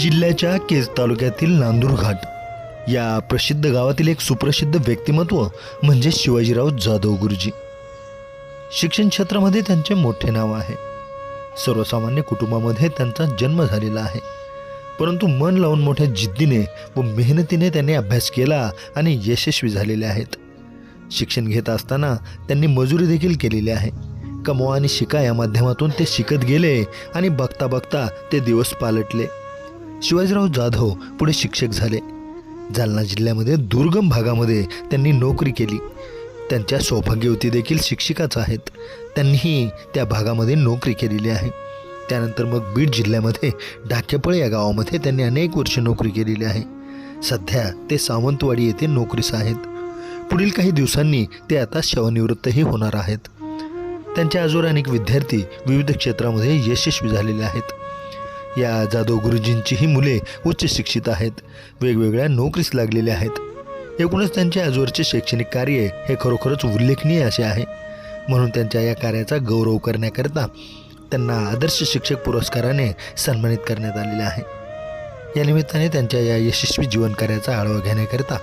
जिल्ह्याच्या केज तालुक्यातील नांदूर घाट या प्रसिद्ध गावातील एक सुप्रसिद्ध व्यक्तिमत्व म्हणजे शिवाजीराव जाधव गुरुजी. शिक्षण क्षेत्रामध्ये त्यांचे मोठे नाव आहे. सर्वसामान्य कुटुंबामध्ये त्यांचा जन्म झालेला आहे. परंतु मन लावून मोठ्या जिद्दीने व मेहनतीने त्यांनी अभ्यास केला आणि यशस्वी झालेले आहेत. शिक्षण घेत असताना त्यांनी मजुरी देखील केलेली आहे. कमवा आणि शिका या माध्यमातून ते शिकत गेले आणि बघता बघता ते दिवस पालटले. शिवाजीराव जाधव पुढे शिक्षक झाले. जालना जिल्ह्यामध्ये दुर्गम भागामध्ये त्यांनी नोकरी केली. त्यांच्या सौभाग्यवती देखील शिक्षिकाच आहेत. त्यांनीही त्या भागामध्ये नोकरी केलेली आहे. त्यानंतर मग बीड जिल्ह्यामध्ये ढाकेपळ या गावामध्ये त्यांनी अनेक वर्ष नोकरी केलेली आहे. सध्या ते सावंतवाडी येथे नोकरीस आहेत. पुढील काही दिवसांनी ते आता सेवानिवृत्तही होणार आहेत. त्यांच्या आजवर अनेक विद्यार्थी विविध क्षेत्रामध्ये यशस्वी झालेले आहेत. या जाधव गुरुजींचीही मुले उच्च शिक्षित आहेत. वेगवेगळ्या नोकरीस लागलेल्या आहेत. एकूणच त्यांच्या आजवरचे शैक्षणिक कार्य हे खरोखरच उल्लेखनीय असे आहे. म्हणून त्यांच्या या कार्याचा गौरव करण्याकरता त्यांना आदर्श शिक्षक पुरस्काराने सन्मानित करण्यात आलेले आहे. या निमित्ताने त्यांच्या या यशस्वी जीवनकार्याचा आढावा घेण्याकरिता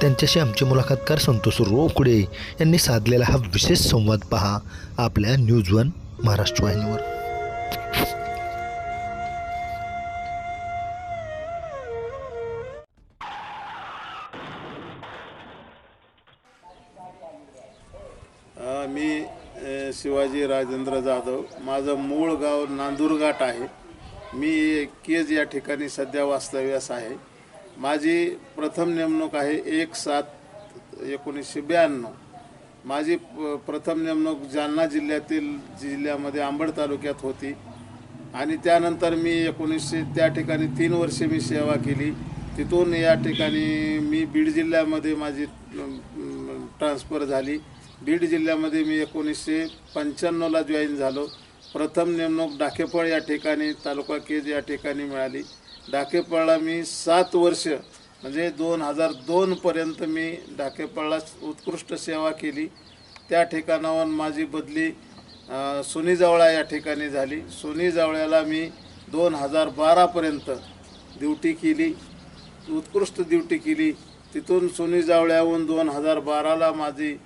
त्यांच्याशी आमचे मुलाखतकार संतोष रोकडे यांनी साधलेला हा विशेष संवाद पहा आपल्या न्यूज वन महाराष्ट्र वाहिनीवर. मी शिवाजी राजेंद्र जाधव. माझं मूळ गाव नांदूरघाट आहे. मी केज या ठिकाणी सध्या वास्तव्यास आहे. माझी प्रथम नेमणूक आहे एक सात एकोणीसशे ब्याण्णव. माझी प- प्रथम नेमणूक जालना जिल्ह्यातील जिल्ह्यामध्ये आंबड तालुक्यात होती. आणि त्यानंतर मी एकोणीसशे त्या ठिकाणी तीन वर्षे मी सेवा केली. तिथून या ठिकाणी मी बीड जिल्ह्यामध्ये माझी ट्रान्सफर झाली. बीड जिल्ह्यामध्ये मी एकोणीसशे पंच्याण्णवला जॉईन झालो. प्रथम नेमणूक डाकेफळ या ठिकाणी तालुका केज या ठिकाणी मिळाली. डाकेफळला मी सात वर्ष म्हणजे दोन हजार दोनपर्यंत मी डाकेफळला उत्कृष्ट सेवा केली. त्या ठिकाणावर माझी बदली सोनी जावळा या ठिकाणी झाली. सोनी जावळ्याला मी दोन हजार बारापर्यंत ड्युटी केली उत्कृष्ट ड्युटी केली. तिथून सोनी जावळ्याहून दोन हजार बाराला माझी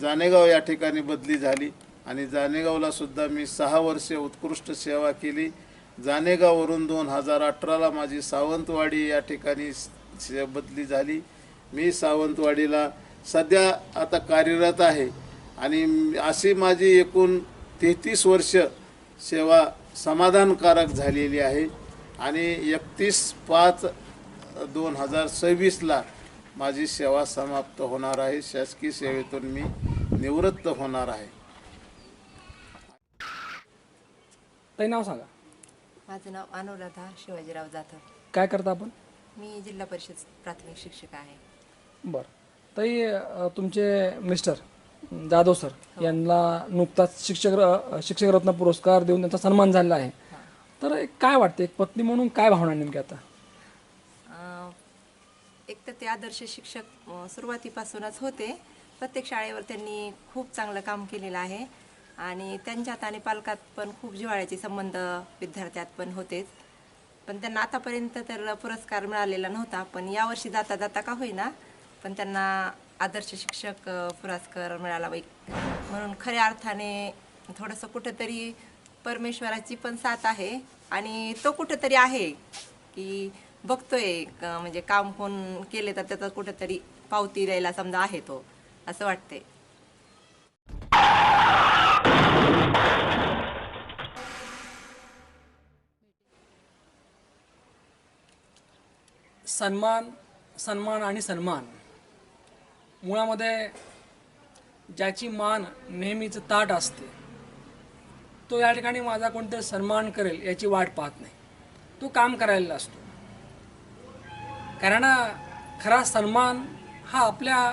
जानेगाव या ठिकाणी बदली झाली आणि जानेगावला सुद्धा मी सहा वर्षे उत्कृष्ट सेवा केली. जानेगाववरून दोन हजार अठराला माझी सावंतवाडी या ठिकाणी से- बदली झाली. मी सावंतवाडीला सध्या आता कार्यरत आहे आणि अशी माझी एकूण तेहतीस वर्ष सेवा समाधानकारक झालेली आहे. आणि एकतीस पाच दोन हजार सव्वीसला माझी सेवा समाप्त होणार आहे. शासकीय सेवेतून मी निवृत्त होणार आहे. ताई नाव सांगा. माझं नाव अनुराधा शिवाजीराव जाधव. काय करता आपण? मी जिल्हा परिषद प्राथमिक शिक्षक आहे. बरं. ताई अ, तुमचे मिस्टर जाधव सर यांना नुकताच शिक्षक र- शिक्षक रत्न पुरस्कार देऊन त्यांचा सन्मान झालेला आहे. तर एक काय वाटते? एक पत्नी म्हणून काय भावना नेमकी आता? एक तर ते आदर्श शिक्षक सुरुवातीपासूनच होते. प्रत्येक शाळेवर त्यांनी खूप चांगलं काम केलेलं आहे. आणि त्यांच्यात आणि पालकात पण खूप जिव्हाळ्याचे संबंध विद्यार्थ्यात पण होतेच. पण त्यांना आतापर्यंत तर पुरस्कार मिळालेला नव्हता. पण यावर्षी जाता जाता का होईना पण त्यांना आदर्श शिक्षक पुरस्कार मिळाला बाई. म्हणून खऱ्या अर्थाने थोडंसं कुठंतरी परमेश्वराची पण साथ आहे. आणि तो कुठंतरी आहे की बघतोय क- म्हणजे काम कोण केले तर त्याचा कुठेतरी पावती द्यायला समजा आहे तो असं वाटते सन्मान सन्मान आणि सन्मान. मुळामध्ये ज्याची मान नेहमीच ताट असते तो या ठिकाणी माझा कोणतरी सन्मान करेल याची वाट पाहत नाही. तो काम करायला असतो. कारण खरा सन्मान हा आपल्या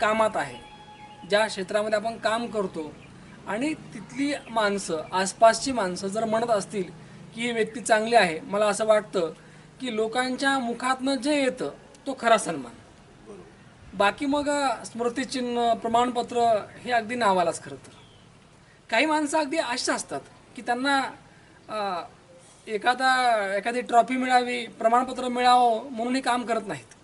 कामात आहे. ज्या क्षेत्रामध्ये आपण काम करतो आणि तिथली माणसं आसपासची माणसं जर म्हणत असतील की ही व्यक्ती चांगली आहे मला असं वाटतं की लोकांच्या मुखातनं जे येतं तो खरा सन्मान. बाकी मग स्मृतिचिन्ह प्रमाणपत्र हे अगदी नावालाच खरं तर. काही माणसं अगदी अशीच असतात की त्यांना एखादा एखादी ट्रॉफी मिळावी प्रमाणपत्र मिळावं म्हणून हे काम करत नाहीत.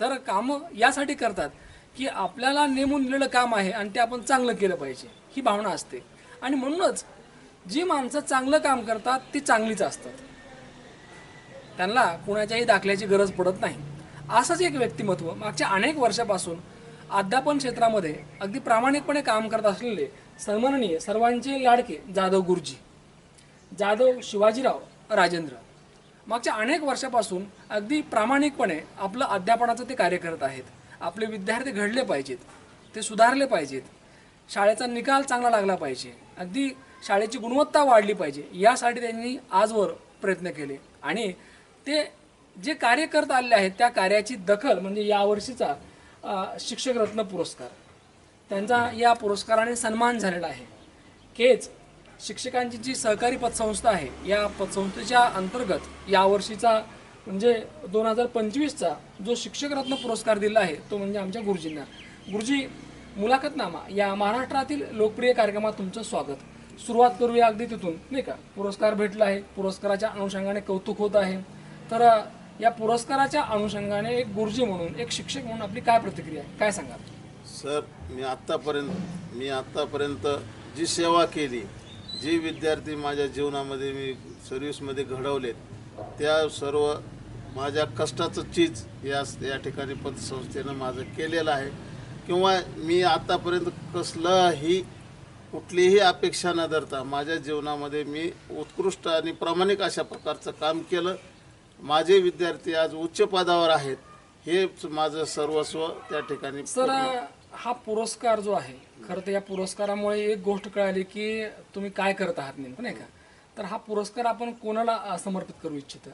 तर कामं यासाठी करतात की आपल्याला नेमून दिलेलं काम आहे आणि ते आपण चांगलं केलं पाहिजे ही भावना असते. आणि म्हणूनच जी माणसं चांगलं काम करतात ती चांगलीच असतात. त्यांना कुणाच्याही दाखल्याची गरज पडत नाही. असंच एक व्यक्तिमत्व मागच्या अनेक वर्षापासून अध्यापन क्षेत्रामध्ये अगदी प्रामाणिकपणे काम करत असलेले सन्माननीय सर्वांचे लाडके जाधव गुरुजी जाधव शिवाजीराव राजेंद्र. मागच्या अनेक वर्षापासून अगदी प्रामाणिकपणे आपलं अध्यापनाचं ते कार्य करत आहेत. आपले विद्यार्थी घडले पाहिजेत ते सुधारले पाहिजेत. शाळेचा निकाल चांगला लागला पाहिजे. अगदी शाळेची गुणवत्ता वाढली पाहिजे यासाठी त्यांनी आजवर प्रयत्न केले. आणि ते जे कार्य करत आलेले आहेत त्या कार्याची दखल म्हणजे यावर्षीचा शिक्षकरत्न शिक्षक रत्न पुरस्कार. त्यांचा या पुरस्काराने सन्मान झालेला आहे. केच शिक्षकांची जी सहकारी पतसंस्था आहे या पतसंस्थेच्या अंतर्गत यावर्षीचा म्हणजे दोन हजार पंचवीसचा जो शिक्षकरत्न पुरस्कार दिला आहे तो म्हणजे आमच्या गुरुजींना. गुरुजी मुलाखतनामा या महाराष्ट्रातील लोकप्रिय कार्यक्रमात तुमचं स्वागत. सुरुवात करूया अगदी तिथून नाही का? पुरस्कार भेटला आहे पुरस्काराच्या अनुषंगाने कौतुक होत आहे. तर या पुरस्काराच्या अनुषंगाने एक गुरुजी म्हणून एक शिक्षक म्हणून आपली काय प्रतिक्रिया आहे? काय सांगाल? सर मी आत्तापर्यंत मी आत्तापर्यंत जी सेवा केली जी विद्यार्थी माझ्या जीवनामध्ये मी सर्व्हिसमध्ये घडवलेत त्या सर्व माझ्या कष्टाचं चीज या या ठिकाणी पतसंस्थेनं माझं केलेलं आहे. किंवा मी आत्तापर्यंत कसलंही कुठलीही अपेक्षा न धरता माझ्या जीवनामध्ये मी उत्कृष्ट आणि प्रामाणिक अशा प्रकारचं काम केलं. माझे विद्यार्थी आज उच्च पदावर आहेत हेच माझं सर्वस्व त्या ठिकाणी हा पुरस्कार जो आहे खरं तर या पुरस्कारामुळे एक गोष्ट कळाली की तुम्ही काय करत आहात नेमकं नाही का? तर हा पुरस्कार आपण कोणाला अ, समर्पित करू इच्छिता?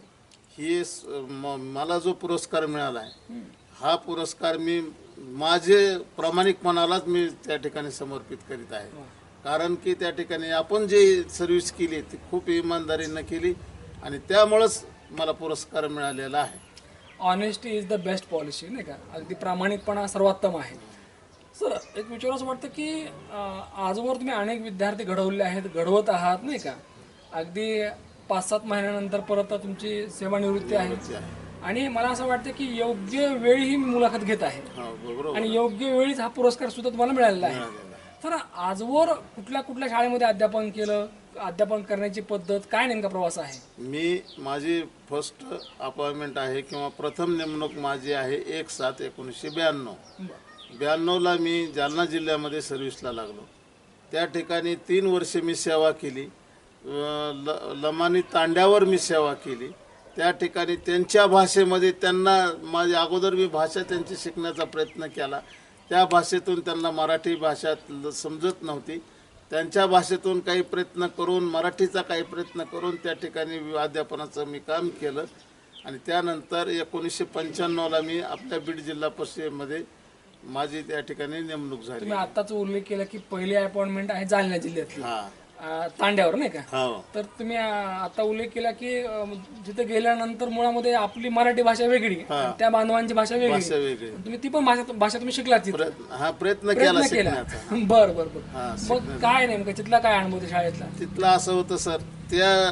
ही स- म- मला जो पुरस्कार मिळाला आहे हा पुरस्कार मी माझे प्रामाणिकपणालाच मी त्या ठिकाणी समर्पित करीत आहे. कारण की त्या ठिकाणी आपण जे सर्व्हिस केली ती खूप इमानदारीनं केली आणि त्यामुळंच मला पुरस्कार मिळालेला आहे. Honesty is the best policy नाही का? अगदी प्रामाणिकपणा सर्वोत्तम आहे. सर एक विचारावं असं वाटतं की आजवर तुम्ही अनेक विद्यार्थी घडवले आहेत घडवत आहात नाही का? अगदी पाच सात महिन्यानंतर परत तुमची सेवानिवृत्ती आहे. आणि मला असं वाटतं की योग्य वेळी ही मुलाखत घेत आहे. हो आणि योग्य वेळीच हा पुरस्कार सुद्धा तुम्हाला मिळालेला आहे. तर आजवर कुठल्या कुठल्या शाळेमध्ये अध्यापन केलं अध्यापन करण्याची पद्धत काय नेमका प्रवास आहे? मी माझी फर्स्ट अपॉइंटमेंट आहे किंवा प्रथम नेमणूक माझी आहे एक सात एकोणीसशे ब्याण्णव. ब्याण्णवला मी जालना जिल्ह्यामध्ये सर्व्हिसला लागलो. त्या ठिकाणी तीन वर्षे मी सेवा केली. ल लमानी तांड्यावर मी सेवा केली. त्या ठिकाणी त्यांच्या भाषेमध्ये त्यांना माझी अगोदर मी भाषा त्यांची शिकण्याचा प्रयत्न केला. त्या भाषेतून त्यांना मराठी भाषा समजत नव्हती. त्यांच्या भाषेतून काही प्रयत्न करून मराठीचा काही प्रयत्न करून त्या ठिकाणी अध्यापनाचं मी काम केलं. आणि त्यानंतर एकोणीसशे पंच्याण्णवला मी आपल्या बीड जिल्हा परिषदेमध्ये माझी त्या ठिकाणी नेमणूक झाली. तुम्ही आत्ताच उल्लेख केला की पहिली अपॉइंटमेंट आहे जालना जिल्ह्यातली. हा. अ, तांड्यावर नाही का? हो. तर तुम्ही अ, आता उल्लेख केला की अ, जिथे गेल्यानंतर मुळामध्ये आपली मराठी भाषा वेगळी आणि त्या बांधवांची भाषा वेगळी. भाषा वेगळी. तुम्ही ती पण भाषा भाषा तुम्ही शिकलात तिथे. प्रयत्न हा प्रयत्न केला प्रयत्न केला शिकण्याचा. बर बर बर. मग काय नेमकं? तिथला काय अनुभव शाळेतला? तिथलं असं होतं सर त्या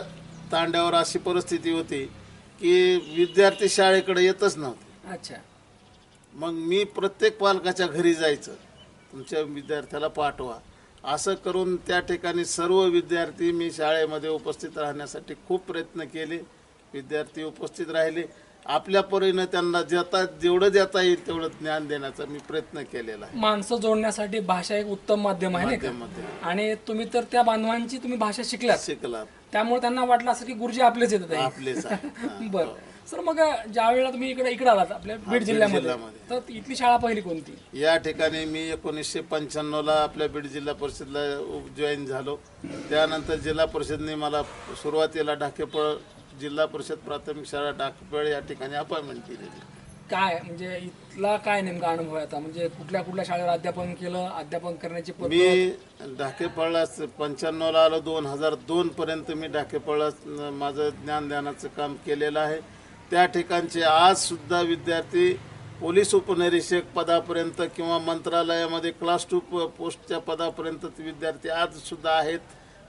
तांड्यावर अशी परिस्थिती होती की विद्यार्थी शाळेकडे येतच नव्हते. अच्छा. मग मी प्रत्येक पालकाच्या घरी जायचं. तुमच्या विद्यार्थ्याला पाठवा. असं करून त्या ठिकाणी सर्व विद्यार्थी मी शाळेमध्ये उपस्थित राहण्यासाठी खूप प्रयत्न केले. विद्यार्थी उपस्थित राहिले. आपल्या परीनं त्यांना देता जेवढं देता येईल तेवढं ज्ञान देण्याचा मी प्रयत्न केलेला आहे. माणसं जोडण्यासाठी भाषा एक उत्तम माध्यम आहे नाही का? आणि तुम्ही तर त्या बांधवांची तुम्ही भाषा शिकलात. शिकला त्यामुळे त्यांना वाटलं असं की गुरुजी आपलेच येतात. आपलेच आहे हा. बर. सर मग ज्या वेळेला तुम्ही इकडे इकडे आलात आपल्या बीड जिल्ह्यामध्ये जिल्ह्यामध्ये. तर इथली शाळा पहिली कोणती? या ठिकाणी मी एकोणीसशे पंच्याण्णवला आपल्या बीड जिल्हा परिषदला जॉईन झालो. त्यानंतर जिल्हा परिषदने मला सुरुवातीला ढाकेपळ जिल्हा परिषद प्राथमिक शाळा ढाकेपळ या ठिकाणी अपॉइंटमेंट केलेली. काय म्हणजे इथला काय नेमका अनुभव आहे आता? म्हणजे कुठल्या कुठल्या शाळेवर अध्यापन केलं अध्यापन करण्याची पद्धत? मी ढाकेपळला पंच्याण्णवला आलो. दोन हजार दोन पर्यंत मी ढाकेपळला माझं ज्ञानदानाचं काम केलेलं आहे. त्या ठिकाणचे आजसुद्धा विद्यार्थी पोलीस उपनिरीक्षक पदापर्यंत किंवा मंत्रालयामध्ये क्लास टू प- पोस्टच्या पदापर्यंत विद्यार्थी आज सुद्धा आहेत.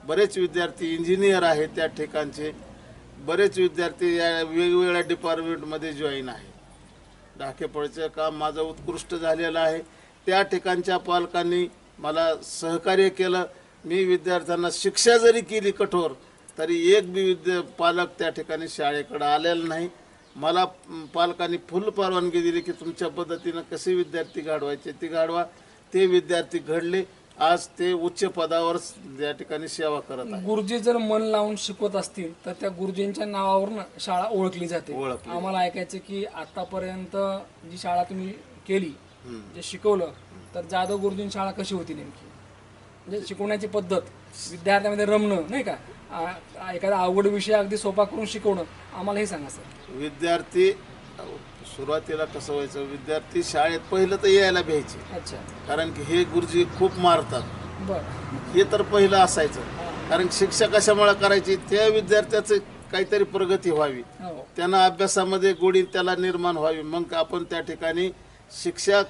बरेच विद्यार्थी इंजिनियर आहेत त्या ठिकाणचे. बरेच विद्यार्थी या वेगवेगळ्या डिपार्टमेंटमध्ये जॉईन आहे ढाकेपळीचं काम माझं उत्कृष्ट झालेलं आहे. त्या ठिकाणच्या पालकांनी मला सहकार्य केलं. मी विद्यार्थ्यांना शिक्षा जरी केली कठोर तरी एक बी विद्या पालक त्या ठिकाणी शाळेकडं आलेला नाही. मला पालकांनी फुल परवानगी दिली की तुमच्या पद्धतीनं कसे विद्यार्थी घडवायचे. ते घडवा ते विद्यार्थी घडले आज ते उच्च पदावर या ठिकाणी सेवा करत आहे गुरुजी जर मन लावून शिकवत असतील तर त्या गुरुजींच्या नावावरून शाळा ओळखली जाते. ओळखली. आम्हाला ऐकायचं की आतापर्यंत जी शाळा तुम्ही केली जे शिकवलं तर जाधव गुरुजींची शाळा कशी होती नेमकी? म्हणजे शिकवण्याची पद्धत विद्यार्थ्यांमध्ये रमणं नाही का? आ- एखादा अवघड विषय अगदी सोपा करून शिकवणं आम्हाला हे सांगा सर. विद्यार्थी सुरुवातीला कसं व्हायचं विद्यार्थी शाळेत पहिलं तर यायला भ्यायचे. अच्छा. कारण की हे गुरुजी खूप मारतात. बरं. हे तर पहिलं असायचं. कारण शिक्षा कशामुळे करायची? त्या विद्यार्थ्याचं काहीतरी प्रगती व्हावी. हो. त्यांना अभ्यासामध्ये गोडी त्याला निर्माण व्हावी. मग आपण त्या ठिकाणी शिक्षा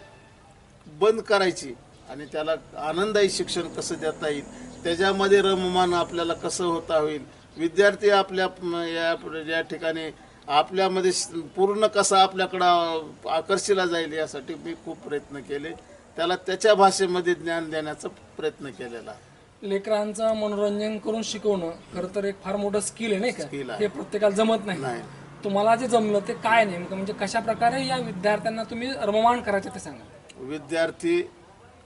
बंद करायची आणि त्याला आनंदायी शिक्षण कसं देता येईल? त्याच्यामध्ये रममान आपल्याला कसं होता होईल? विद्यार्थी आपल्या या या ठिकाणी आपल्यामध्ये पूर्ण कसा आपल्याकडं आकर्षिला जाईल यासाठी मी खूप प्रयत्न केले. त्याला त्याच्या भाषेमध्ये ज्ञान देण्याचा प्रयत्न केलेला. लेकरांचं मनोरंजन करून शिकवणं खरं तर एक फार मोठं स्किल आहे नाही का? आहे. हे प्रत्येकाला जमत नाही. नाही. तुम्हाला जे जमलं ते काय नेमकं? म्हणजे कशा प्रकारे या विद्यार्थ्यांना तुम्ही रममाण करायचे ते सांगा. विद्यार्थी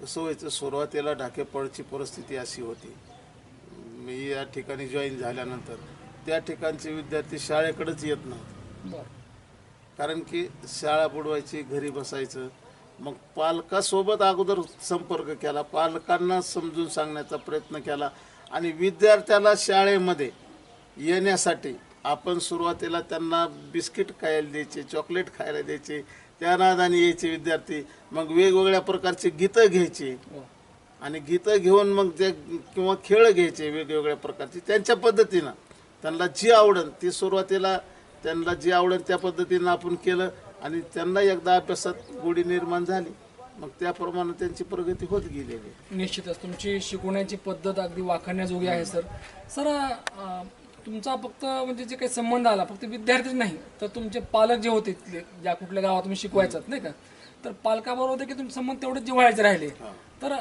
कसं व्हायचं सुरुवातीला ढाकेपळची परिस्थिती अशी होती. मी या ठिकाणी जॉईन झाल्यानंतर त्या ठिकाणचे विद्यार्थी शाळेकडेच येत नव्हते. कारण की शाळा बुडवायची घरी बसायचं मग पालकासोबत अगोदर संपर्क केला पालकांना समजून सांगण्याचा प्रयत्न केला आणि विद्यार्थ्याला शाळेमध्ये येण्यासाठी आपण सुरुवातीला त्यांना बिस्किट खायला द्यायचे चॉकलेट खायला द्यायचे त्या नादाने यायचे विद्यार्थी. मग वेगवेगळ्या प्रकारचे गीतं घ्यायचे. हो. आणि गीतं घेऊन मग ते किंवा खेळ घ्यायचे वेगवेगळ्या प्रकारचे. त्यांच्या पद्धतीनं. त्यांना जी आवडन ती सुरुवातीला त्यांना जी आवडन त्या पद्धतीनं आपण केलं आणि त्यांना एकदा अभ्यासात गोडी निर्माण झाली. मग त्याप्रमाणे त्यांची प्रगती होत गेलेली. निश्चितच. तुमची शिकवण्याची पद्धत अगदी वाखाणण्याजोगी आहे सर. सर तुमचा फक्त म्हणजे जे काही संबंध आला फक्त विद्यार्थीच नाही तर तुमचे पालक जे होते तिथले, ज्या कुठल्या गावात तुम्ही शिकवायचात नाही का? तर पालकाबरोबर होते की तुमचे संबंध तेवढे जिव्हाळ्याचे राहिले. तर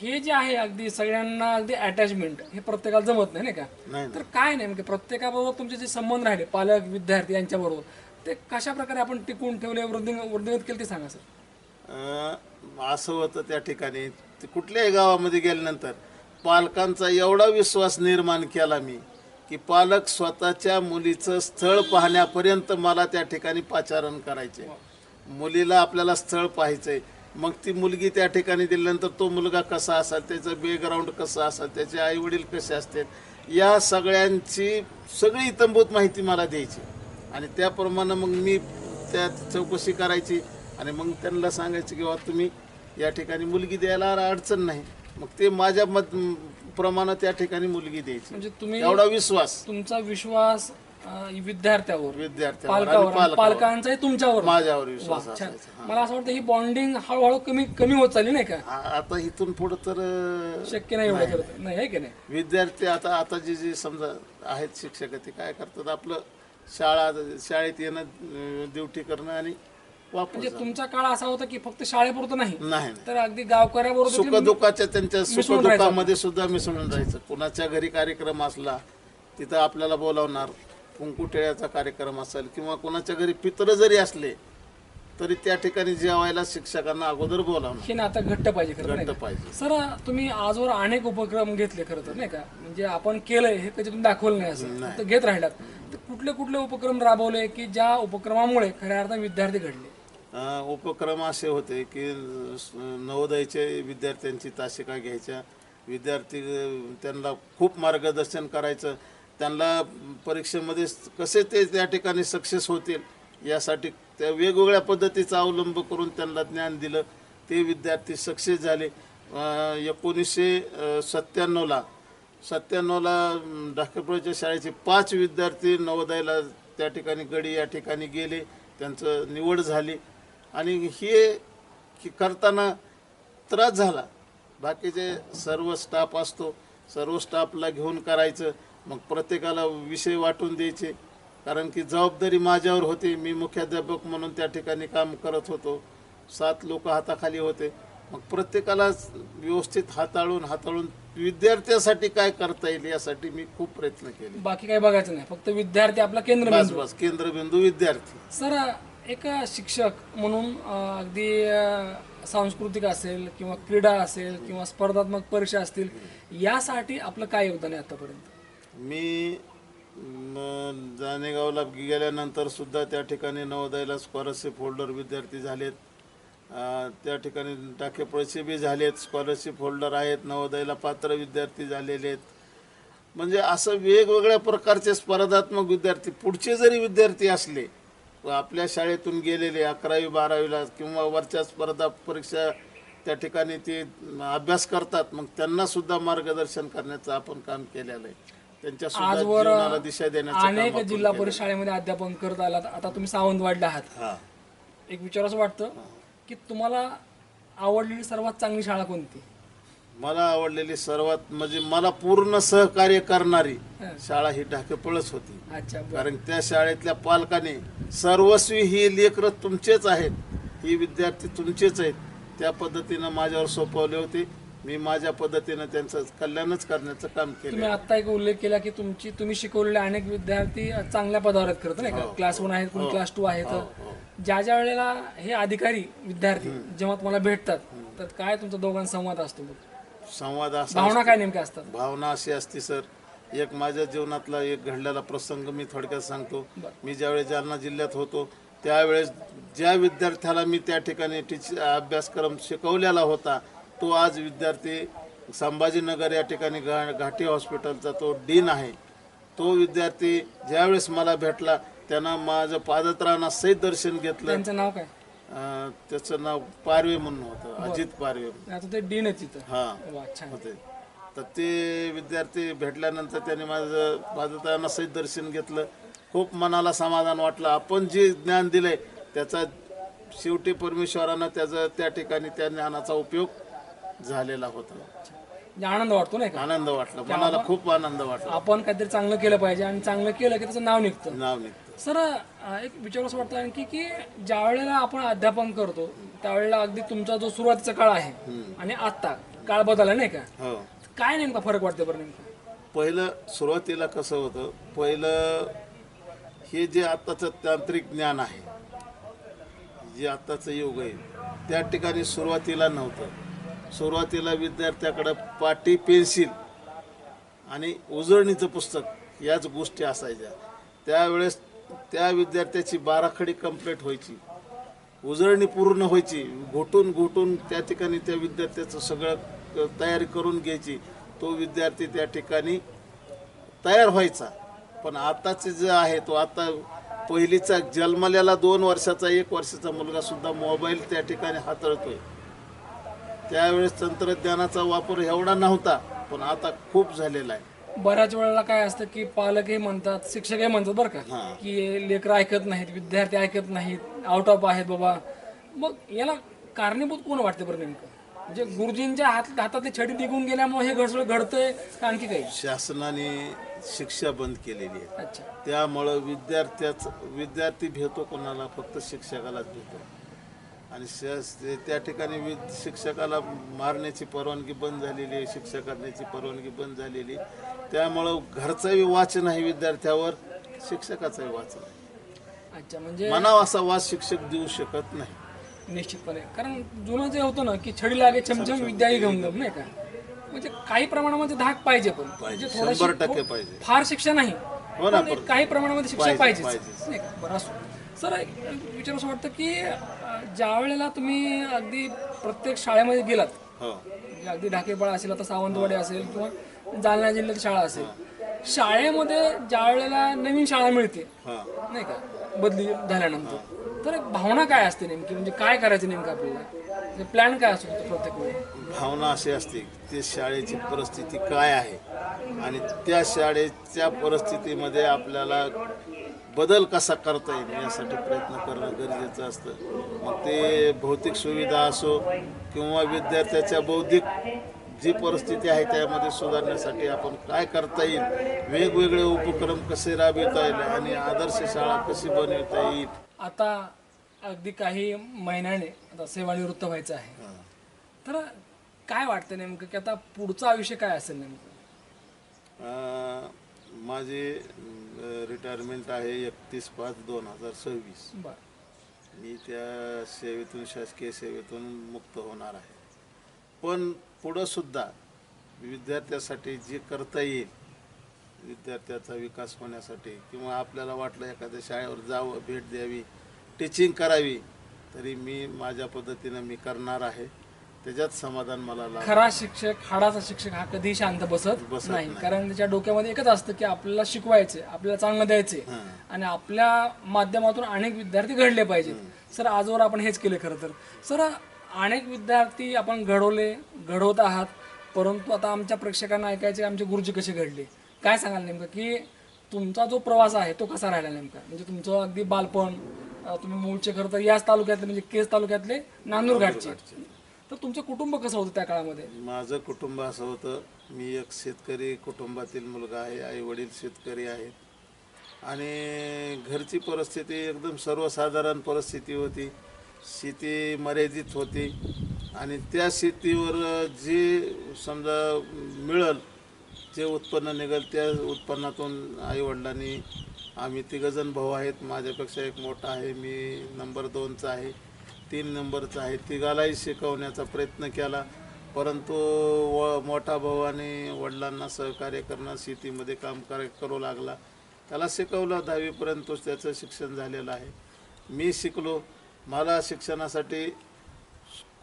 हे जे आहे अगदी सगळ्यांना अगदी अटॅचमेंट हे प्रत्येकाला जमत नाही नाही का? नाही तर काय नेमके प्रत्येकाबरोबर तुमचे जे संबंध राहिले पालक विद्यार्थी यांच्याबरोबर ते कशा प्रकारे आपण टिकवून ठेवले वृद्धी वृद्धिंगत केले ते सांगा सर. असं होतं त्या ठिकाणी. कुठल्याही गावामध्ये गेल्यानंतर पालकांचा एवढा विश्वास निर्माण केला मी की पालक स्वतःच्या मुलीचं स्थळ पाहण्यापर्यंत मला त्या ठिकाणी पाचारण करायचे मुलीला आपल्याला स्थळ पाहायचंय. मग ती मुलगी त्या ठिकाणी दिल्यानंतर तो मुलगा कसा असाल त्याचं बॅकग्राऊंड कसं असेल त्याचे आई वडील कसे असतील या सगळ्यांची सगळी इतंभूत माहिती मला द्यायची. आणि त्याप्रमाणे मग मी त्या चौकशी करायची आणि मग त्यांना सांगायचं की बाबा तुम्ही या ठिकाणी मुलगी द्यायला अडचण नाही. मग ते माझ्या मत प्रमाणे त्या ठिकाणी मुलगी द्यायची. म्हणजे तुम्ही एवढा विश्वास. तुमचा विश्वास अं, विद्यार्थ्यावर विद्यार्थ्यावर आणि पालकावर आणि पालकावर. पालकांचाही तुमच्यावर. माझ्यावर वा, विश्वास छान. असायचा मला असं वाटतं ही बॉन्डिंग हळूहळू कमी कमी होत चालली नाही का? आ- आता इथून पुढं तर अं, शक्य नाही एवढं करत. नाही आहे की नाही? विद्यार्थी आता आता जे जे समजा आहेत शिक्षक ते काय करतात? आपलं शाळा शाळेत येणं ड्युटी करणं आणि म्हणजे तुमचा काळ असा होता की फक्त शाळेपुरतं नाही. नाही नाही. तर अगदी गावकऱ्याबरोबर सुख देखील दुःखाच्या त्यांच्या मिसळून राहायचं. दुःखामध्ये सुद्धा मिसळून राहायचं. कुणाच्या घरी कार्यक्रम असला तिथं आपल्याला बोलावणार. कुंकुटेळ्याचा कार्यक्रम असेल किंवा कुणाच्या घरी पित्र जरी असले तरी त्या ठिकाणी जेवायला शिक्षकांना अगोदर बोलावणार. हे नातं घट्ट पाहिजे खरं नाही घट्ट का? पाहिजे. सर तुम्ही आजवर अनेक उपक्रम घेतले खरं तर नाही का? म्हणजे आपण केलंय हे कधी तुम्ही दाखवलं नाही असं. फक्त घेत राहिलात. तर कुठले कुठले उपक्रम राबवले की ज्या उपक्रमामुळे खऱ्या अर्थाने विद्यार्थी घडले? उपक्रम असे होते की अं, नवोदयचे विद्यार्थ्यांची तासिका घ्यायच्या. विद्यार्थी त्यांना खूप मार्गदर्शन करायचं. त्यांना परीक्षेमध्ये कसे ते त्या ठिकाणी सक्सेस होतील यासाठी त्या वेगवेगळ्या पद्धतीचा अवलंब करून त्यांना ज्ञान दिलं. ते विद्यार्थी सक्सेस झाले. एकोणीसशे सत्त्याण्णवला सत्त्याण्णवला डाकेपुराच्या शाळेचे पाच विद्यार्थी नवोदयला त्या ठिकाणी गडी या ठिकाणी गेले. त्यांचं निवड झाली. आणि हे की करताना त्रास झाला. बाकीचे सर्व स्टाफ असतो. सर्व स्टाफला घेऊन करायचं. मग प्रत्येकाला विषय वाटून द्यायचे. कारण की जबाबदारी माझ्यावर होती. मी मुख्याध्यापक म्हणून त्या ठिकाणी काम करत होतो. सात लोक हाताखाली होते. मग प्रत्येकाला व्यवस्थित हाताळून हाताळून विद्यार्थ्यासाठी काय करता येईल यासाठी मी खूप प्रयत्न केले. बाकी काही बघायचं नाही. फक्त विद्यार्थी आपला बस केंद्र बस. केंद्रबिंदू विद्यार्थी. सर एक शिक्षक म्हणून अगदी सांस्कृतिक असेल किंवा क्रीडा असेल किंवा स्पर्धात्मक परीक्षा असतील यासाठी आपलं काय योगदान आहे आतापर्यंत? मी म, जानेगावला गेल्यानंतर सुद्धा त्या ठिकाणी नवोदयाला स्कॉलरशिप होल्डर विद्यार्थी झालेत. त्या ठिकाणी टाके पैसे बी झालेत स्कॉलरशिप होल्डर आहेत नवोदयाला पात्र विद्यार्थी झालेले आहेत. म्हणजे असं वेगवेगळ्या प्रकारचे स्पर्धात्मक विद्यार्थी पुढचे जरी विद्यार्थी असले आपल्या शाळेतून गेलेले अकरावी बारावीला किंवा वरच्या स्पर्धा परीक्षा त्या ठिकाणी ते अभ्यास करतात. मग त्यांना सुद्धा मार्गदर्शन करण्याचं आपण काम केलेलं आहे. त्यांच्या सुद्धा दिशा देण्याचं अनेक जिल्हा. परिषद शाळेमध्ये अध्यापन करत आलात. आता तुम्ही सावंतवाडला आहात. हा. एक विचार असं वाटतं की तुम्हाला आवडलेली सर्वात चांगली शाळा कोणती? मला आवडलेली सर्वात म्हणजे मला पूर्ण सहकार्य करणारी शाळा ही ढाकेपळच होती. कारण त्या शाळेतल्या पालकाने सर्वस्वी ही लेकरं तुमचेच आहेत. ही विद्यार्थी तुमचेच आहेत. त्या पद्धतीनं माझ्यावर सोपवले होते. मी माझ्या पद्धतीनं त्यांचं कल्याणच करण्याचं काम तुम्ही केलं आता एक उल्लेख केला की तुमची तुम्ही शिकवलेले अनेक विद्यार्थी चांगल्या पदावर आहेत खरं तर नाही का क्लास वन आहेत कोणी क्लास टू आहेत. ज्या ज्या वेळेला हे अधिकारी विद्यार्थी जेव्हा तुम्हाला भेटतात तर काय तुमचा दोघांचा संवाद असतो? संवाद असा भावना काय नेमक्या असतात? भावना अशी असते सर. एक माझ्या जीवनातला एक घडलेला प्रसंग मी थोडक्यात सांगतो. मी ज्यावेळेस जालना जिल्ह्यात होतो त्यावेळेस ज्या विद्यार्थ्याला मी त्या ठिकाणी टीच अभ्यासक्रम शिकवलेला होता तो आज विद्यार्थी संभाजीनगर या ठिकाणी घा घाटी हॉस्पिटलचा तो डीन आहे. तो विद्यार्थी ज्यावेळेस मला भेटला त्यानं माझं पादत्राणा सहित दर्शन घेतलं. त्यांचं नाव काय? त्याचं नाव पारवे म्हणून होतं अजित पारवे आता ते डीन आहे तिथं. हा होते. तर ते विद्यार्थी भेटल्यानंतर त्याने माझं माझं सहित दर्शन घेतलं. खूप मनाला समाधान वाटलं. आपण जे ज्ञान दिलंय त्याचा शेवटी परमेश्वरानं त्याचा त्या ठिकाणी त्या ज्ञानाचा उपयोग झालेला होता. म्हणजे आनंद वाटतो नाही का? आनंद वाटला. मनाला खूप आनंद वाटला. आपण काहीतरी चांगलं केलं पाहिजे आणि चांगलं केलं की त्याचं नाव निघतं. नाव निघतं. सर अं, एक विचार असं वाटतं आणखी की ज्या वेळेला आपण अध्यापन करतो त्यावेळेला अगदी तुमचा जो सुरुवातीचा काळ आहे आणि आता काळ बदलला नाही का? हो. काय नेमका फरक वाटतो बरं नेमका? पहिलं सुरुवातीला कसं होतं पहिलं हे जे आत्ताचं तांत्रिक ज्ञान आहे जे आत्ताचं युग आहे त्या ठिकाणी सुरुवातीला नव्हतं. सुरुवातीला विद्यार्थ्याकडं पाटी पेन्सिल आणि उजळणीचं पुस्तक याच गोष्टी असायच्या. त्यावेळेस त्या विद्यार्थ्याची बाराखडी कंप्लीट व्हायची. उजळणी पूर्ण व्हायची. घोटून घोटून त्या ठिकाणी त्या विद्यार्थ्याचं सगळं तयारी करून घ्यायची. तो विद्यार्थी त्या ठिकाणी तयार व्हायचा. पण आताचे जे आहे तो आता पहिलीचा जन्मलेला दोन वर्षाचा एक वर्षाचा मुलगा सुद्धा मोबाईल त्या ठिकाणी हाताळतोय. त्यावेळेस तंत्रज्ञानाचा वापर एवढा नव्हता पण आता खूप झालेला आहे. बऱ्याच वेळेला काय असतं की पालकही म्हणतात शिक्षकही म्हणतात बरं का की लेकरं ऐकत नाहीत विद्यार्थी ऐकत नाहीत आउट ऑफ आहेत बाबा. मग याला कारणीभूत कोण वाटते बरं नेमकं? म्हणजे गुरुजींच्या हात हातातली छडी निघून गेल्यामुळे हे घडसळ घडतंय का आणखी काही? शासनाने शिक्षा बंद केलेली आहे. अच्छा. त्यामुळं विद्यार्थ्याच विद्यार्थी भेटतो कोणाला फक्त शिक्षकालाच भेटतो आणि त्या ठिकाणी वि शिक्षकाला मारण्याची परवानगी बंद झालेली आहे शिक्षा करण्याची परवानगी बंद झालेली. त्यामुळं घरचाही वाचन आहे विद्यार्थ्यावर शिक्षकाचाही वाचन आहे अच्छा म्हणजे मनाव असा वाद शिक्षक देऊ शकत नाही. निश्चितपणे. कारण जुनं जे होतं ना की छडी लागे छमछम विद्याही गमगम नाही का? म्हणजे काही प्रमाणामध्ये धाक पाहिजे पण. म्हणजे थोडीशी- शंभर टक्के पाहिजे. फार शिक्षा नाही. हो ना, काही प्रमाणामध्ये शिक्षा पाहिजे. नाही का? बरं असो. सर विचार असं वाटतं की ज्या वेळेला तुम्ही अगदी प्रत्येक शाळेमध्ये गेलात हो. म्हणजे अगदी ढाकेपाळा असेल आता सावंतवाडी असेल किंवा जालना जिल्ह्यात शाळा असेल शाळेमध्ये ज्या वेळेला नवीन शाळा मिळते हा. नाही का बदली झाल्यानंतर तर एक भावना काय असते नेमकी? म्हणजे काय करायचं नेमकं आपल्याला? प्लॅन काय असतो तो प्रत्येक वेळी? भावना अशी असते ते शाळेची परिस्थिती काय आहे? आणि त्या शाळेच्या परिस्थितीमध्ये आपल्याला बदल कसा करता येईल यासाठी प्रयत्न करणं गरजेचं असतं. मग ते भौतिक सुविधा असो किंवा विद्यार्थ्याच्या बौद्धिक जी परिस्थिती आहे त्यामध्ये सुधारण्यासाठी आपण काय करता येईल वेगवेगळे उपक्रम कसे राबविता येईल आणि आदर्श शाळा कशी बनवता येईल? आता अगदी काही महिन्याने आता सेवानिवृत्त व्हायचं आहे. तर काय वाटतं नेमकं की आता पुढचं आयुष्य काय असेल नेमकं? माझे रिटायरमेंट आहे एकतीस पाच दोन हजार सव्वीस. मी त्या सेवेतून शासकीय सेवेतून मुक्त होणार आहे. पण पुढं सुद्धा विद्यार्थ्यासाठी जे करता येईल विद्यार्थ्याचा विकास होण्यासाठी किंवा आपल्याला वाटलं एखाद्या शाळेवर जावं भेट द्यावी टीचिंग करावी तरी मी माझ्या पद्धतीनं मी करणार आहे. त्याच्यात समाधान मला खरा शिक्षक हाडाचा शिक्षक हा कधी शांत बसत बसत नाही. नाही. कारण त्याच्या डोक्यामध्ये एकच असतं की आपल्याला शिकवायचे आपल्याला चांगलं द्यायचे हां. आणि आपल्या माध्यमातून अनेक विद्यार्थी घडले पाहिजेत. सर आजवर आपण हेच केले खरं तर. सर अनेक विद्यार्थी आपण घडवले घडवत आहात. परंतु आता आमच्या प्रेक्षकांना ऐकायचे आमचे गुरुजी कसे घडले? काय सांगाल नेमकं? की तुमचा जो प्रवास आहे तो कसा राहिला नेमका? म्हणजे तुमचं अगदी बालपण अं, तुम्ही मूळचे खरं तर याच तालुक्यातले म्हणजे केस तालुक्यातले नांदूर घाटचे तर तुमचं कुटुंब कसं होतं त्या काळामध्ये? माझं कुटुंब असं होतं मी एक शेतकरी कुटुंबातील मुलगा आहे आई वडील शेतकरी आहेत. आणि घरची परिस्थिती एकदम सर्वसाधारण परिस्थिती होती. शेती मर्यादित होती. आणि त्या शेतीवर जे समजा मिळल जे उत्पन्न निघेल त्या उत्पन्नातून आईवडिलांनी आम्ही तिघजण भाऊ आहेत माझ्यापेक्षा एक मोठा आहे मी नंबर दोनचा आहे. तीन नंबरचं आहे. तिघालाही शिकवण्याचा प्रयत्न केला. परंतु व मोठा भाऊ आणि वडिलांना सहकार्य करणं शेतीमध्ये काम कर करू लागला. त्याला शिकवलं दहावीपर्यंतच त्याचं शिक्षण झालेलं आहे. मी शिकलो. मला शिक्षणासाठी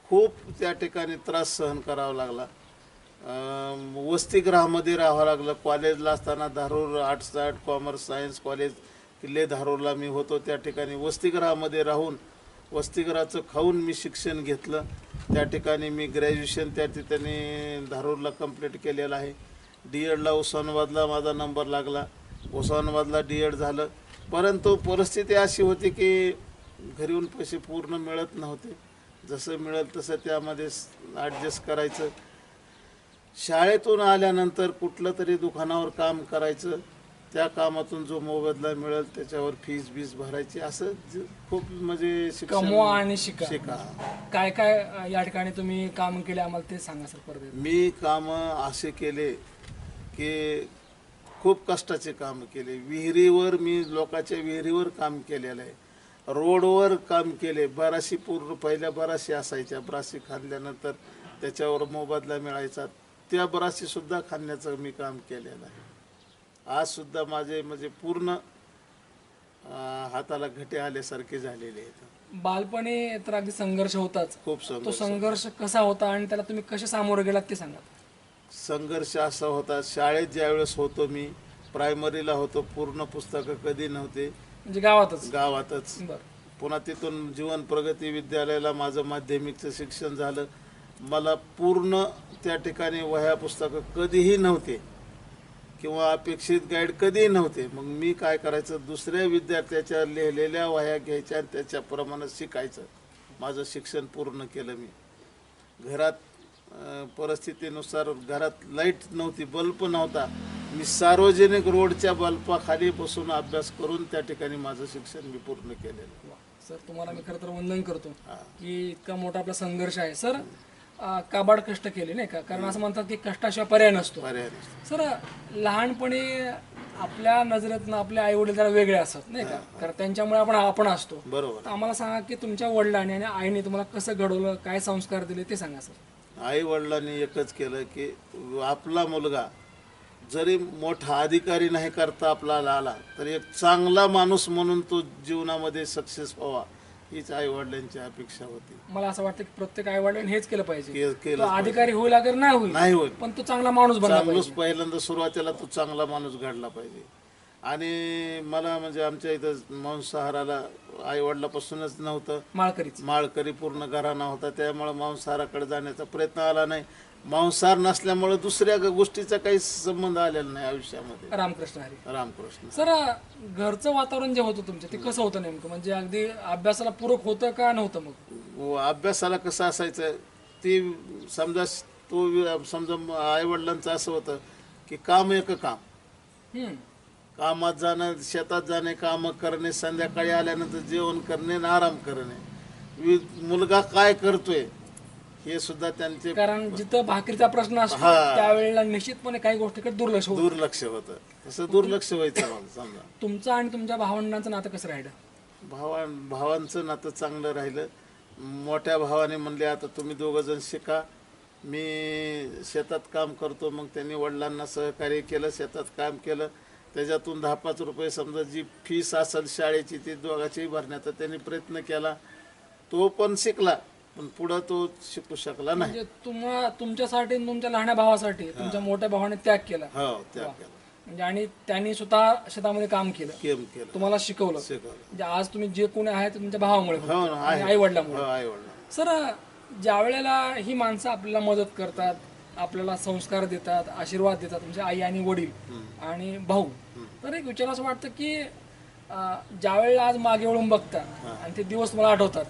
खूप त्या ठिकाणी त्रास सहन करावा लागला. वसतिगृहामध्ये राहावं लागलं. कॉलेजला असताना Dharur arts art commerce science college Kille धारूरला मी होतो. त्या ठिकाणी वसतिगृहामध्ये राहून वसतिगृहाचं खाऊन मी शिक्षण घेतलं. त्या ठिकाणी मी ग्रॅज्युएशन त्या ठिकाणी धारूरला कंप्लीट केलेलं आहे. डी एडला उस्मानाबादला माझा नंबर लागला. उस्मानाबादला डी एड झालं. परंतु परिस्थिती अशी होती की घरी येऊन पैसे पूर्ण मिळत नव्हते. जसं मिळेल तसं त्यामध्ये ॲडजस्ट करायचं. शाळेतून आल्यानंतर कुठलं तरी दुकानावर काम करायचं. त्या कामातून जो मोबदला मिळेल त्याच्यावर फीस बीस भरायची असं ज- खूप म्हणजे शिक्षण कमवा आणि शिका. शिका. काय काय अं, या ठिकाणी तुम्ही काम केले आम्हाला ते सांगा सर परत. मी कामं असे केले की खूप कष्टाचे काम केले. विहिरीवर मी लोकांच्या विहिरीवर काम केलेलं आहे. रोडवर काम केले. बराशी पूर्ण पहिल्या बराशी असायच्या. बराशी खाल्ल्यानंतर त्याच्यावर मोबदला मिळायचा. त्या बराशी सुद्धा खाण्याचं मी काम केलेलं आहे. आज सुद्धा माझे म्हणजे पूर्ण अं, हाताला घटे आल्यासारखे झालेले आहेत. बालपणी तर अगदी संघर्ष होताच. खूप तो संघर्ष संघर्ष कसा होता आणि त्याला तुम्ही कसे सामोरे गेलात ते सांगा. संघर्ष असा होता शाळेत ज्यावेळेस होतो मी प्रायमरीला होतो पूर्ण पुस्तकं कधी नव्हते. म्हणजे गावातच? गावातच. बर. पुन्हा तिथून जीवन प्रगती विद्यालयाला माझं माध्यमिकचं शिक्षण झालं. मला पूर्ण त्या ठिकाणी वह्या पुस्तकं कधीही नव्हते. किंवा अपेक्षित गाईड कधीही नव्हते. मग मी काय करायचं? दुसऱ्या विद्यार्थ्याच्या लिहिलेल्या वह्या घ्यायच्या आणि त्याच्याप्रमाणे शिकायचं. माझं शिक्षण पूर्ण केलं मी. घरात परिस्थितीनुसार घरात लाइट नव्हती बल्ब नव्हता. मी सार्वजनिक रोडच्या बल्बाखाली बसून अभ्यास करून त्या ठिकाणी माझं शिक्षण मी पूर्ण केलेलं. सर तुम्हाला मी खरं तर वंदन करतो. की इतका मोठा आपला संघर्ष आहे. सर काबाड कष्ट केले नाही का? कारण असं म्हणतात की कष्टाशिवाय पर्याय नसतो. सर लहानपणी आपल्या नजरेतनं आपले आई वडील जरा वेगळे असतात नाही का? कारण त्यांच्यामुळे आपण आपण असतो. बरोबर. आम्हाला सांगा की तुमच्या वडिलांनी आणि आईने तुम्हाला कसं घडवलं काय संस्कार दिले ते सांगा सर. आई वडिलांनी एकच केलं की आपला मुलगा जरी मोठा अधिकारी नाही करता आपल्याला आला तरी एक चांगला माणूस म्हणून तो जीवनामध्ये सक्सेस व्हावा. हीच आई वडिलांची अपेक्षा होती. मला असं वाटतं की प्रत्येक आई वडिलांनी हेच केलं पाहिजे. तो अधिकारी होईल अगर नाही होईल नाही होत पण तो चांगला माणूस बनला चांगलंच पाहिजे. पहिल्यांदा सुरुवातीला तो चांगला माणूस घडला पाहिजे. आणि मला म्हणजे आमच्या इथं मांसाहाराला आई वडिलापासूनच नव्हतं. माळकरीच. माळकरी पूर्ण घराणा होता त्यामुळे मांसाहाराकडे जाण्याचा प्रयत्न आला नाही. मांसाहार नसल्यामुळे दुसऱ्या गोष्टीचा काही संबंध आलेला नाही आयुष्यामध्ये. रामकृष्ण हरी. रामकृष्ण. सर घरचं वातावरण जे होतं तुमचं ते कसं होतं नेमकं? म्हणजे अगदी अभ्यासाला पूरक होतं का नव्हतं मग? व अभ्यासाला कसं असायचं ती समजा तो वि- समजा आई वडिलांचं असं होतं की काम एक काम. हम्म. कामात जाणं शेतात जाणे काम करणे संध्याकाळी आल्यानंतर जेवण करणे आणि आराम करणे. वि- मुलगा काय करतोय हे सुद्धा त्यांचे कारण जिथं भाकरीचा प्रश्न असतो हा. त्यावेळेला निश्चितपणे काही गोष्टीकडे दुर्लक्ष होतं दुर्लक्ष होतं. तसं दुर्लक्ष व्हायचं समजा. तुमचं आणि तुमच्या भावंडांचं नातं कसं राहिलं? भावा भावांचं नातं चांगलं राहिलं. मोठ्या भावाने म्हणले आता तुम्ही दोघं जण शिका. मी शेतात काम करतो. मग त्यांनी वडिलांना सहकार्य केलं शेतात काम केलं. त्याच्यातून दहा पाच रुपये समजा जी फीस असेल शाळेची ती दोघांची भरण्याचा त्यांनी प्रयत्न केला. तो पण शिकला. पण पुढं तो शिकू शकला नाही. म्हणजे तुम्हा तुमच्यासाठी आणि तुमच्या लहान्या भावासाठी तुमच्या मोठ्या भावाने त्याग केला. हो त्या केलं. म्हणजे आणि त्यांनी स्वतः शेतामध्ये काम केलं. केम केलं. तुम्हाला शिकवलं. शिकवलं. म्हणजे आज तुम्ही जे कोणी आहे ते तुमच्या भावामुळे हो ना आहे. आई वडिलांमुळे हो आई वडील सर ज्या वेळेला ही माणसं आपल्याला मदत करतात आपल्याला संस्कार देतात आशीर्वाद देतात म्हणजे आई आणि वडील आणि भाऊ तर एक विचार असं वाटतं की ज्या वेळेला आज मागे वळून बघता आणि ते दिवस मला आठवतात.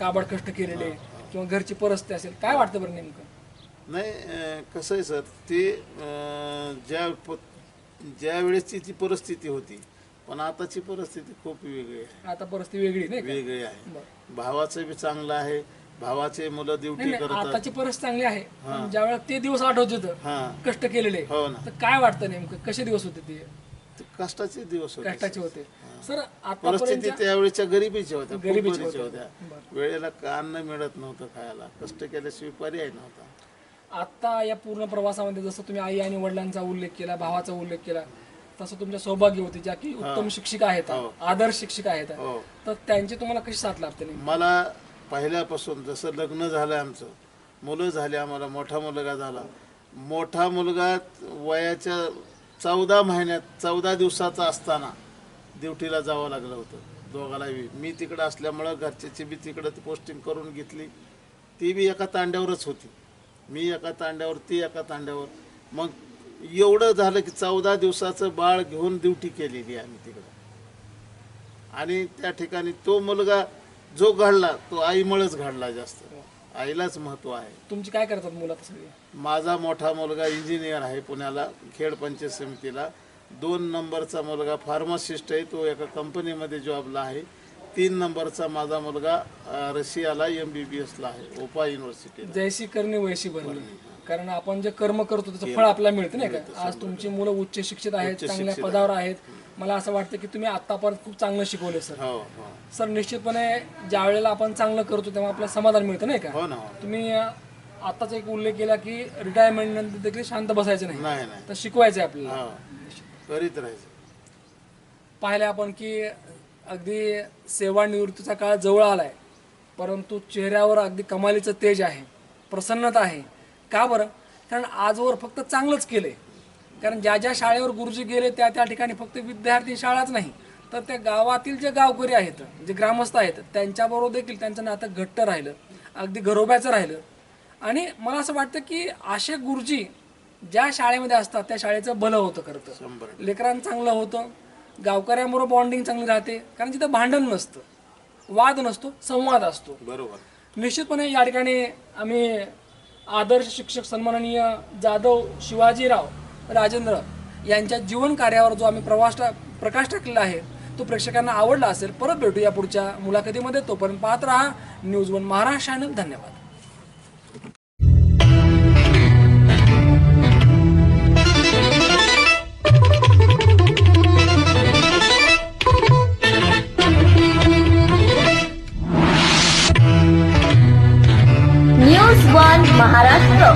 काबाड कष्ट केलेले किंवा घरची परिस्थिती असेल काय वाटतं बरं नेमकं? नाही कसं आहे सर ते ज्या ज्या वेळेसची ती परिस्थिती होती पण आताची परिस्थिती खूप वेगळी आहे. आता परिस्थिती वेगळी नाही? वेगळी आहे. भावाचं बी चांगलं आहे भावाचे मुलं ड्युटी करतात. आताची परिस्थिती चांगली आहे पण ज्या वेळेला ते दिवस आठवत होतं कष्ट केलेले हो ना. तर काय वाटतं नेमकं? कसे दिवस होते ते? ते कष्टाचे दिवस होते कष्टाचे होते. सर परिस्थिती आतापर्यंत त्यावेळेच्या गरिबीच्या होत्या खूप गरिबीच्या गरिबीच्या होत्या. वेळेला का अन्न मिळत नव्हतं खायला. कष्ट केल्याशिवाय पर्याय नव्हता. आता या पूर्ण प्रवासामध्ये जसं तुम्ही आई आणि वडिलांचा उल्लेख केला भावाचा उल्लेख केला तसं तुमच्या सौभाग्य होती ज्या की उत्तम शिक्षिका आहेत आदर्श शिक्षिका आहेत. हो. तर त्यांची तुम्हाला कशी साथ लागते नेमकी? मला पहिल्यापासून जसं लग्न झालं आमचं मुलं झाली आम्हाला मोठा मुलगा झाला. मोठा मुलगा वयाच्या चौदा महिन्यात चौदा दिवसाचा असताना ड्युटीला जावं लागलं होतं. दोघाला बी मी तिकडं असल्यामुळं घरच्याची बी तिकडं पोस्टिंग करून घेतली. ती बी एका तांड्यावरच होती. मी एका तांड्यावर ती एका तांड्यावर. मग एवढं झालं की चौदा दिवसाचं बाळ घेऊन ड्युटी केलेली आम्ही तिकडं. आणि त्या ठिकाणी तो मुलगा जो घडला तो आईमुळेच घडला जास्त. आईलाच महत्त्व आहे. तुमची काय करतात मुलं माझा मोठा मुलगा इंजिनियर आहे पुण्याला खेड पंचायत समितीला. दोन नंबरचा मुलगा फार्मासिस्ट आहे तो एका कंपनीमध्ये जॉबला आहे. तीन नंबरचा माझा मुलगा रशियाला एम बी बी एसला आहे ओपा युनिव्हर्सिटीला जैसी करणी वैसी भरणी कारण आपण जे कर्म करतो त्याचं फळ आपल्याला मिळतं नाही का? आज तुमची मुलं उच्च शिक्षित आहेत चांगल्या पदावर आहेत. मला असं वाटतं की तुम्ही आतापर्यंत खूप चांगलं शिकवले सर. हो हो. सर निश्चितपणे ज्या वेळेला आपण चांगलं करतो तेव्हा आपल्याला समाधान मिळतं नाही का? हो ना तुम्ही आताच एक उल्लेख केला की रिटायरमेंट नंतर देखील शांत बसायचं नाही. नाही नाही. तर शिकवायचं आहे आपल्याला. हो. करीत राहायचं. पाहिलं आपण की अगदी सेवानिवृत्तीचा काळ जवळ आलाय परंतु चेहऱ्यावर अगदी कमालीचं तेज आहे प्रसन्नता आहे. का बरं? कारण आजवर फक्त चांगलंच केलंय. कारण ज्या ज्या शाळेवर गुरुजी गेले त्या त्या ठिकाणी फक्त विद्यार्थी शाळाच नाही तर त्या गावातील जे गावकरी आहेत जे ग्रामस्थ आहेत त्यांच्याबरोबर देखील त्यांचं नातं घट्ट राहिलं अगदी घरोब्याचं राहिलं. आणि मला असं वाटतं की असे गुरुजी ज्या शाळेमध्ये असतात त्या शाळेचं भलं होतं शंभर लेकरांचं चांगलं होतं. गावकऱ्यांबरोबर बॉन्डिंग चांगली राहते. कारण तिथं भांडण नसतं वाद नसतो संवाद असतो. बरोबर. निश्चितपणे या ठिकाणी आम्ही आदर्श शिक्षक सन्माननीय जाधव शिवाजीराव राजेंद्र यांच्या जीवन कार्यावर जो आम्ही प्रवास टा प्रकाश टाकलेला आहे तो प्रेक्षकांना आवडला असेल परत भेटू या पुढच्या मुलाखतीमध्ये. तोपर्यंत पाहत राहा. News one Maharashtra channel. धन्यवाद. Maharashtra.